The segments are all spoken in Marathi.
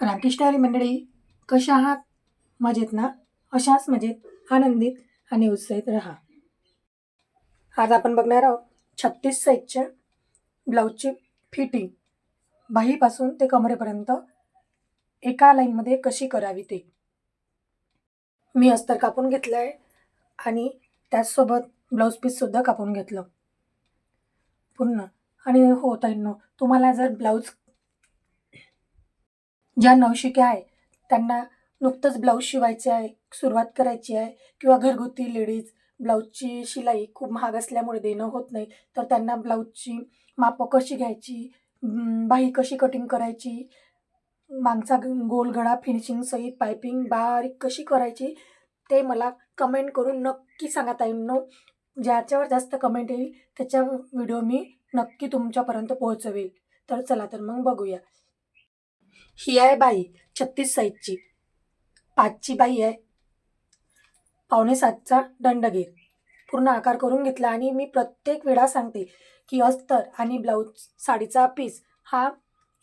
रामकृष्णारी मंडळी कशा आहात? मजेत ना? अशाच मजेत आनंदित आणि उत्साहित राहा. आज आपण बघणार आहोत छत्तीस साईजच्या ब्लाऊजची फिटिंग. बाहीपासून ते कमरेपर्यंत एका लाईनमध्ये कशी करावी ते. मी अस्तर कापून घेतलं आहे आणि त्याचसोबत ब्लाऊज पीससुद्धा कापून घेतलं. पूर्ण. आणि हो ताईंनो तुम्हाला जर ब्लाऊज ज्या नवशिक्या आहे त्यांना नुकतंच ब्लाऊज शिवायचे आहे सुरुवात करायची आहे किंवा घरगुती लेडीज ब्लाऊजची शिलाई खूप महाग असल्यामुळे देणं होत नाही तर त्यांना ब्लाऊजची मापं कशी घ्यायची बाही कशी कटिंग करायची मागचा ग- गोल गळा फिनिशिंग सहित पायपिंग बारीक कशी करायची ते मला कमेंट करून नक्की सांगा ताईंनो. ज्याच्यावर जास्त कमेंट येईल त्याच्या व्हिडिओ मी नक्की तुमच्यापर्यंत पोहोचवेल. तर चला तर मग बघूया. ही आहे बाई छत्तीस साईजची. पाचची बाई आहे. पावणे सातचा दंडगीर पूर्ण आकार करून घेतला आणि मी प्रत्येक वेळा सांगते की अस्तर आणि ब्लाऊज साडीचा पीस हा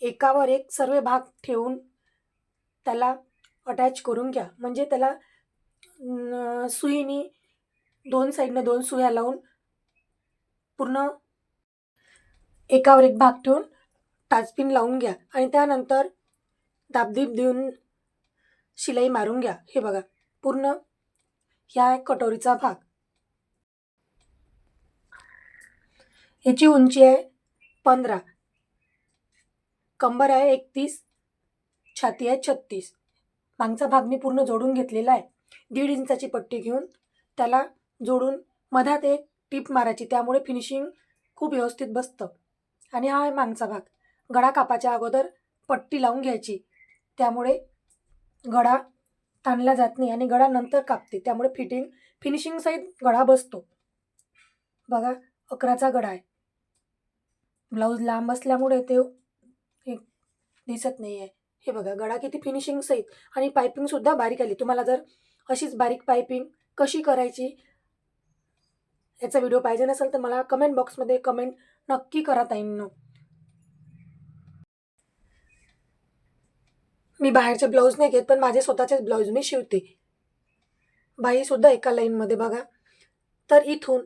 एकावर एक सर्व भाग ठेवून त्याला अटॅच करून घ्या. म्हणजे त्याला सुईनी दोन साईडनं दोन सुया लावून पूर्ण एकावर एक भाग ठेवून टाचपिन लावून घ्या. आणि त्यानंतर दाबदीप देऊन शिलाई मारून घ्या. हे बघा पूर्ण ह्या आहे कटोरीचा भाग. याची उंची आहे पंधरा. कंबर आहे एकतीस. छाती आहे छत्तीस. मागचा भाग मी पूर्ण जोडून घेतलेला आहे. दीड इंचाची पट्टी घेऊन त्याला जोडून मधात एक टीप मारायची. त्यामुळे फिनिशिंग खूप व्यवस्थित बसतं. आणि हा आहे मागचा भाग. गळा कापाच्या अगोदर पट्टी लावून घ्यायची. त्यामुळे गळा ताणला जात नाही आणि गळा नंतर कापते. त्यामुळे फिटिंग फिनिशिंग सहित गळा बसतो. बघा अकराचा गळा आहे. ब्लाऊज लांब असल्यामुळे ते एक दिसत नाही आहे हे बघा गळा किती फिनिशिंग सहित आणि पायपिंगसुद्धा बारीक आली. तुम्हाला जर अशीच बारीक पायपिंग कशी करायची याचा व्हिडिओ पाहिजे नसेल तर मला कमेंट बॉक्समध्ये कमेंट नक्की करा ताईंनो. मी बाहेरचे ब्लाऊज नाही घेत पण माझे स्वतःचेच ब्लाऊज मी शिवते. बाईसुद्धा एका लाईनमध्ये बघा. तर इथून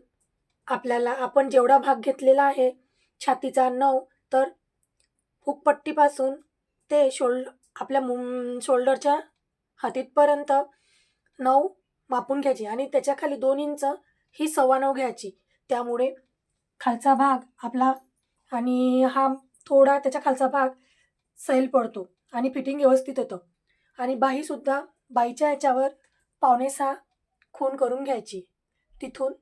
आपल्याला आपण जेवढा भाग घेतलेला आहे छातीचा नऊ तर हुकपट्टीपासून ते शोल्ड आपल्या मु शोल्डरच्या हातीतपर्यंत नऊ मापून घ्यायची आणि त्याच्याखाली दोन इंच ही सव्वा नऊ घ्यायची. त्यामुळे खालचा भाग आपला आणि हा थोडा त्याच्या खालचा भाग सैल पडतो. आणि फिटिंग व्यवस्थित येतं आणि बाहीसुद्धा बाईच्या ह्याच्यावर पावणे सहा खून करून घ्यायची. तिथून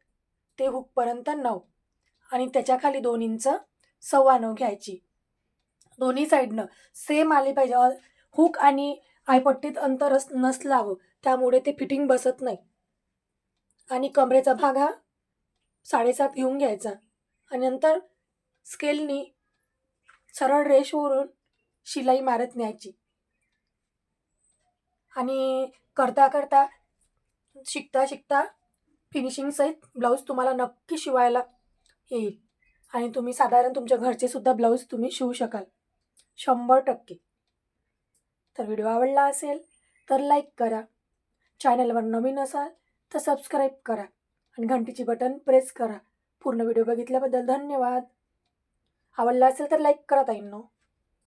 ते हुकपर्यंत नऊ आणि त्याच्याखाली दोन्हींचं दोन इंच सव्वा नऊ घ्यायची. दोन्ही साईडनं सेम आले पाहिजे. हुक आणि आयपट्टीत अंतर अस नसलावं त्यामुळे ते फिटिंग बसत नाही. आणि कमरेचा भाग हा साडेसात घेऊन घ्यायचा. आणि नंतर स्केलनी सरळ रेषवरून शिलाई मारत न्यायची. आणि करता करता शिकता शिकता फिनिशिंगसहित ब्लाऊज तुम्हाला नक्की शिवायला येईल. आणि तुम्ही साधारण तुमच्या घरचेसुद्धा ब्लाऊज तुम्ही शिवू शकाल. शंभर टक्के. तर व्हिडिओ आवडला असेल तर लाईक करा. चॅनलवर नवीन असाल तर सबस्क्राईब करा. आणि घंटीची बटन प्रेस करा. पूर्ण व्हिडिओ बघितल्याबद्दल धन्यवाद. आवडला असेल तर लाईक करा ताईंनो.